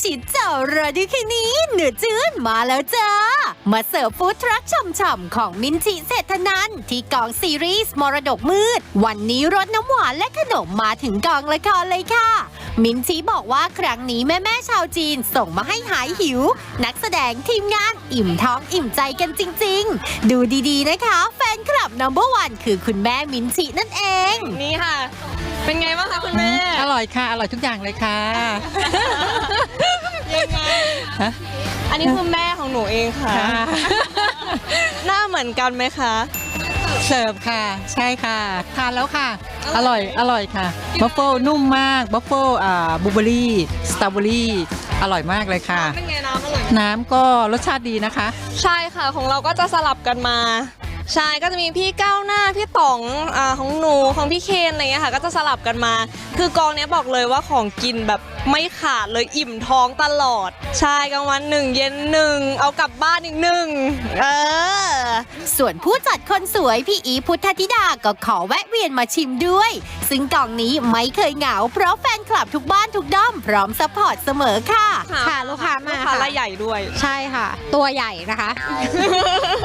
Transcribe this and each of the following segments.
ชิดเจ้าระดูคืนนี้เหนือจื้นมาแล้วจ้า มาเสิร์ฟฟู้ดทรัคช่ำๆของมินชิเศรษฐนันที่กองซีรีส์มรดกมืด วันนี้รสน้ำหวานและขนมมาถึงกองละครเลยค่ะ มินชีบอกว่าครั้งนี้แม่ๆชาวจีนส่งมาให้หายหิว นักแสดงทีมงานอิ่มท้องอิ่มใจกันจริง ๆ ดูดีๆนะคะ แฟนคลับนัมเบอร์วันคือคุณแม่มินชินั่นเอง นี่ค่ะ เป็นไงบ้างคะคุณแม่ อร่อยค่ะ อร่อยทุกอย่างเลยค่ะ ยังไงฮะอันนี้คือแม่ของหนูเองค่ะ หน้าเหมือนกันไหมคะ เสิร์ฟค่ะ ใช่ค่ะ ทานแล้วค่ะ อร่อยอร่อยค่ะบัฟเฟิลนุ่มมากบัฟเฟิลอ่าบูเบอรี่สตรอเบอรี่อร่อยมากเลยค่ะ เป็นไงน้ำอร่อยน้ำก็รสชาติดีนะคะ ใช่ค่ะของเราก็จะสลับกันมา ใช่ก็จะมีพี่ก้าวหน้าพี่ต๋องอ่าของหนูของพี่เคนอะไรเงี้ยค่ะ ก็จะสลับกันมา คือกองเนี้ยบอกเลยว่าของกินแบบไม่ขาดเลยอิ่มท้องตลอด ใช่กลางวันหนึ่งเย็นหนึ่งเอากลับบ้านอีกหนึ่งเออ ส่วนผู้จัดคนสวยพี่อีพุทธธิดาก็ขอแวะเวียนมาชิมด้วย ซึ่งกล่องนี้ไม่เคยเหงา เพราะแฟนคลับทุกบ้านทุกด้อม พร้อมสปอร์ตเสมอค่ะ ค่ะลูกค้ามาลูกค้าค่ะรายใหญ่ด้วย ใช่ค่ะ ตัวใหญ่นะคะ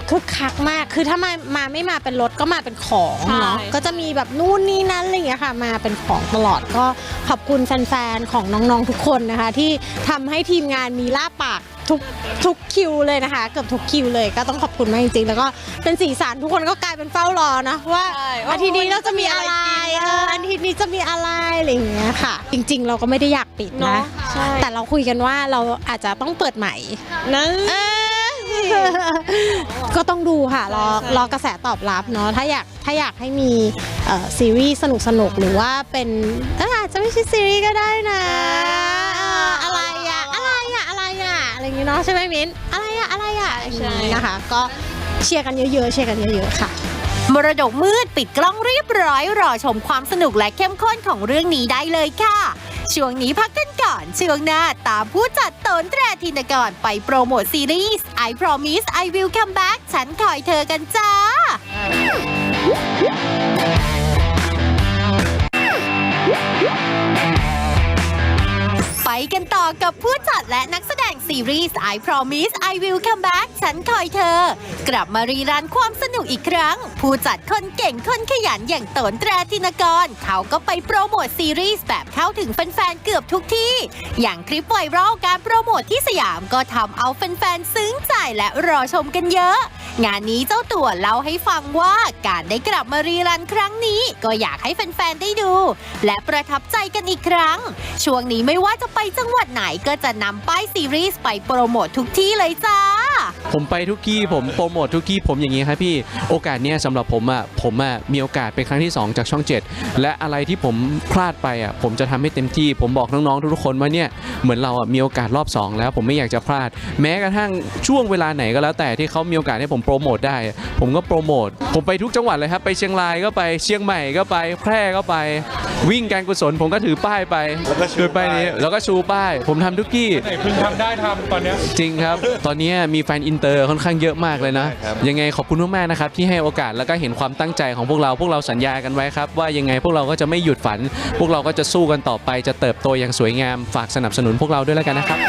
คึกคักมากคือถ้ามามาไม่มาเป็นรถก็มาเป็นของเนาะใช่ ก็จะมีแบบนู่นนี่นั่นอะไรอย่างเงี้ยค่ะ มาเป็นของตลอดก็ขอบคุณแฟนๆของน้องๆทุกคนนะคะ ที่ทำให้ทีมงานมีล่าปากทุกทุกคิวเลยนะคะ เกือบทุกคิวเลย ก็ต้องขอบคุณมากจริงๆ แล้วก็เป็นสีสันทุกคนก็กลายเป็นเฝ้ารอนะว่าใช่อาทิตย์นี้เราจะมีอะไรวันนี้จะมีอะไรกินเอออาทิตย์นี้จะมีอะไรอะไรอย่างเงี้ยค่ะ จริง ๆ เราก็ไม่ได้อยากปิดเนนะอะใช่ แต่เราคุยกันว่าเราอาจจะต้องเปิดใหม่นะ ก็ต้องดูค่ะ รอใช่รอกระแสตอบรับเนาะถ้าอยากถ้าอยากให้มีเอ่อซีรีส์สนุกสนุกๆหรือว่าเป็นเอ้ยอาจจะไม่ใช่ซีรีส์ก็ได้นะเอ่ออะไรอะอะไรอะอะไรอะอะไรอย่างงี้เนาะใช่ไหมมิ้นอะไรอะอะไรอะอย่างงี้นะคะ ก็เชียร์กันเยอะๆเชียร์กันเยอะๆค่ะ มรดกมืดปิดกล้องเรียบร้อย รอชมความสนุกและเข้มข้นของเรื่องนี้ได้เลยค่ะ ช่วงนี้พักกันก่อน ช่วงหน้าตามผู้จัดตนแตรทินกรไปโปรโมทซีรีส์ I Promise I Will Come Back ฉันคอยเธอกันจ้า ไปกันต่อกับผู้จัดและนักแสดง ซีรีส์ I Promise I Will Come Back ฉันคอยเธอ กลับมารีรันความสนุกอีกครั้ง ผู้จัดคนเก่งคนขยันอย่างตนตราธินกร เขาก็ไปโปรโมทซีรีส์แบบเข้าถึงแฟนๆ เกือบทุกที่ อย่างคลิปไวรัลการโปรโมทที่สยามก็ทำเอาแฟนๆ ซึ้งใจและรอชมกันเยอะ งานนี้เจ้าตัวเล่าให้ฟังว่าการได้กลับมารีรันครั้งนี้ ก็อยากให้แฟนๆได้ดู และประทับใจกันอีกครั้ง ช่วงนี้ไม่ว่าจะไปจังหวัดไหนก็จะนำป้ายซีรีส์ไปโปรโมททุกที่เลยจ้า ผมไปทุกที่ผมโปรโมททุกที่ผมอย่างนี้ครับพี่โอกาสเนี้ยสำหรับผมอะผมอะมีโอกาสเป็นครั้งที่ 2 จากช่อง 7 และอะไรที่ผมพลาดไปอะผมจะทำให้เต็มที่ ผมบอกน้องๆทุกๆคนว่าเนี่ยเหมือนเราอะมีโอกาสรอบ 2 แล้วผมไม่อยากจะพลาด แม้กระทั่งช่วงเวลาไหนก็แล้วแต่ที่เขามีโอกาสให้ผมโปรโมทได้ ผมก็โปรโมทผมไปทุกจังหวัดเลยครับไปเชียงรายก็ไปเชียงใหม่ก็ไปแพร่ก็ไป วิ่งการกุศลผมก็ถือป้ายไปแล้วก็ชูถือป้าย นี้ป้ายแล้วก็ชูป้าย ผมทำทุกที่ไหนพึงทำได้ทำตอนเนี้ยจริงครับ ตอนนี้มีแฟนอินเตอร์ค่อนข้างเยอะมากเลยนะใช่ครับยังไงขอบคุณมากๆนะครับที่ให้โอกาสแล้วก็เห็นความตั้งใจของพวกเราพวกเราสัญญากันไว้ครับ ว่ายังไงพวกเราก็จะไม่หยุดฝัน พวกเราก็จะสู้กันต่อไปจะเติบโตอย่างสวยงามฝากสนับสนุนพวกเราด้วยแล้วกันนะครับ